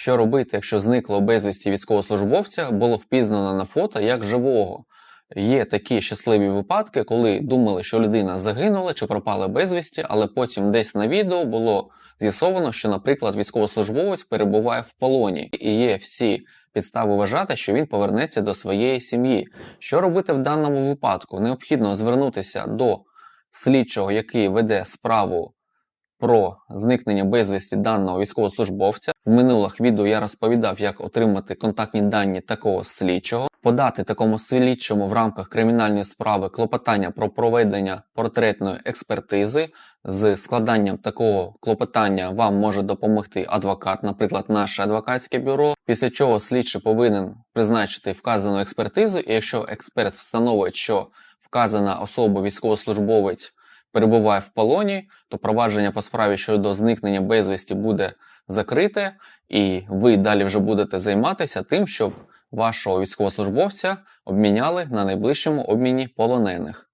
Що робити, якщо зникло безвісті військовослужбовця було впізнано на фото як живого? Є такі щасливі випадки, коли думали, що людина загинула чи пропала безвісті, але потім десь на відео було з'ясовано, що, наприклад, військовослужбовець перебуває в полоні, і є всі підстави вважати, що він повернеться до своєї сім'ї. Що робити в даному випадку? Необхідно звернутися до слідчого, який веде справу про зникнення безвісті даного військовослужбовця. В минулих відео я розповідав, як отримати контактні дані такого слідчого, подати такому слідчому в рамках кримінальної справи клопотання про проведення портретної експертизи. З складанням такого клопотання вам може допомогти адвокат, наприклад, наше адвокатське бюро. Після чого слідчий повинен призначити вказану експертизу, і якщо експерт встановить, що вказана особа військовослужбовець перебуває в полоні, то провадження по справі щодо зникнення безвісті буде закрите, і ви далі вже будете займатися тим, щоб вашого військовослужбовця обміняли на найближчому обміні полонених.